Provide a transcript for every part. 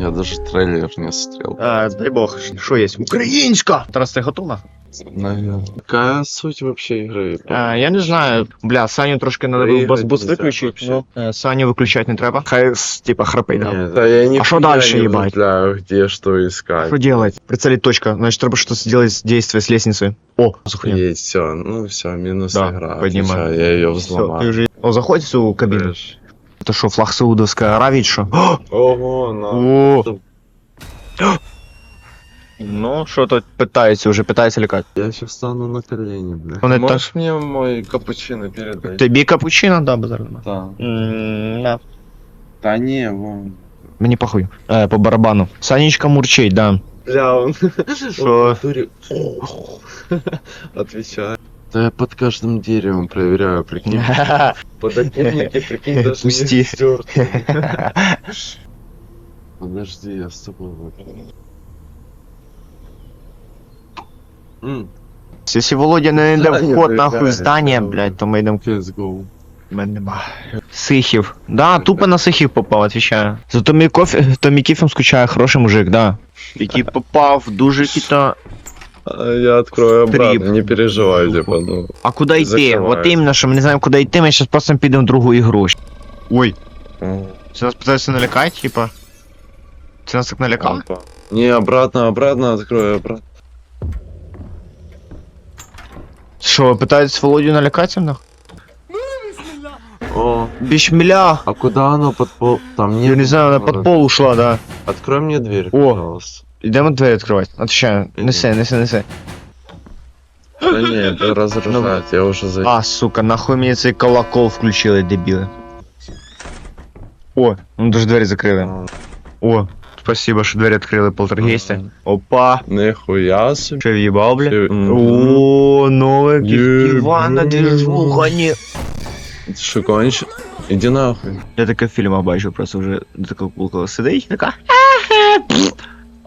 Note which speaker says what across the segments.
Speaker 1: Я даже трейлер не смотрел.
Speaker 2: А, дай бог, що є? Українська! Тарас, ти готова?
Speaker 1: Наверное. Какая суть вообще игры?
Speaker 2: А, я не знаю. Бля, Саню трошки надо
Speaker 1: Виїхати
Speaker 2: було бас-буст
Speaker 1: нельзя
Speaker 2: виключити.
Speaker 1: вообще.
Speaker 2: Ну, е, Саню виключати не треба. Хай, с- типа, храпить, да.
Speaker 1: Нет, да я не
Speaker 2: А шо дальше,
Speaker 1: не
Speaker 2: ебать?
Speaker 1: знаю, где что искать.
Speaker 2: Что делать? Прицелить точка. Значит, треба что-то сделать с действия с лестницы. О, захуя.
Speaker 1: Есть, все, ну все, минус
Speaker 2: Да,
Speaker 1: игра.
Speaker 2: поднимаю.
Speaker 1: Отвечаю, Я ее
Speaker 2: Всё,
Speaker 1: взломал.
Speaker 2: ты уже... О, заходь в цю кабину.
Speaker 1: Трэш.
Speaker 2: Это что, флаг Саудовской Аравии, что?
Speaker 1: Ого, на.
Speaker 2: О! Ну, що тут питається, вже питається лякати.
Speaker 1: Я сейчас стану на колени, бля.
Speaker 2: Он это-
Speaker 1: Можешь мне мой капучино передать?
Speaker 2: Тобі капучино, да, базар?
Speaker 1: Да.
Speaker 2: Да.
Speaker 1: Да не, вон.
Speaker 2: Мені похуй. Е, по барабану. Санечка мурчить, да.
Speaker 1: Бля, он...
Speaker 2: Что?
Speaker 1: Отвечаю. Да я под каждым деревом проверяю, прикинь. Подоконники, прикинь, даже
Speaker 2: Пусти.
Speaker 1: не стерты. Подожди, я с тобой буду. М,
Speaker 2: Если Володя не йде
Speaker 1: Саня
Speaker 2: вход нахуй в
Speaker 1: вибігає.
Speaker 2: здання, блядь, то ми йдемо.
Speaker 1: Let's go.
Speaker 2: Мене нема. Сихів. Да, тупо на сихів попав, отвечаю. Зато мій кофе, то мій кіфом скучає, хороший мужик, да. Який попав в дуже кіто.
Speaker 1: А, Я открою
Speaker 2: Трип.
Speaker 1: обратно, не переживай, типа, ну.
Speaker 2: А куди йти?
Speaker 1: Закриваю.
Speaker 2: От іменно, що ми не знаємо, куди йти, ми зараз просто підемо в другу ігру. Ой,
Speaker 1: м,
Speaker 2: це нас питаються налякати, типа. Це нас так налякало?
Speaker 1: опа. Не, обратно, обратно открою, обратно.
Speaker 2: Що, питаються Володю налякати нахуй?
Speaker 1: О,
Speaker 2: Бішміля!
Speaker 1: а куда оно под пол? Там нет.
Speaker 2: Я не знаю, вона під пол ушла, да.
Speaker 1: Открой мне дверь,
Speaker 2: О.
Speaker 1: пожалуйста.
Speaker 2: Йдемо двері відкривати. Отвечаю, неси, неси, неси.
Speaker 1: Да не, это разрушать, я уже за...
Speaker 2: А, сука, нахуй мені цей колокол включили, дебіли. О, ну даже двері закрили. О, спасибо, що двері відкрили полтергейсти.
Speaker 1: Ага.
Speaker 2: Опа,
Speaker 1: Нихуя себе.
Speaker 2: що в'їбав, бля?
Speaker 1: Мгм.
Speaker 2: О, нове Івана
Speaker 1: Ебать.
Speaker 2: движуха, ні.
Speaker 1: Ты что, кончил? Иди нахуй.
Speaker 2: Я таке в фільмах бачу, просто вже така кулка сидить, така.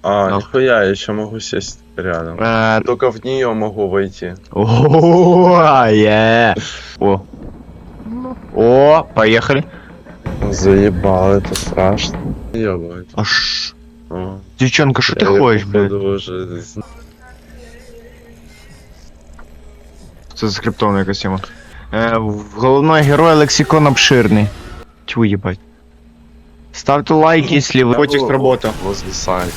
Speaker 1: а,
Speaker 2: Нахуй.
Speaker 1: нихуя, я еще могу сесть рядом.
Speaker 2: Е,
Speaker 1: Только в нее могу войти.
Speaker 2: О, є. О. О, поехали.
Speaker 1: Заебал, это страшно. Ебать.
Speaker 2: Аж.
Speaker 1: О,
Speaker 2: Девчонка, що ти
Speaker 1: я,
Speaker 2: ходиш, блядь?
Speaker 1: походу, уже...
Speaker 2: Це заскриптована якась тема. Е, в- головной герой лексикон обширний. Тьфу, їбать. Ставте лайки, якщо ви... Потяг з роботи.
Speaker 1: Возле сайта.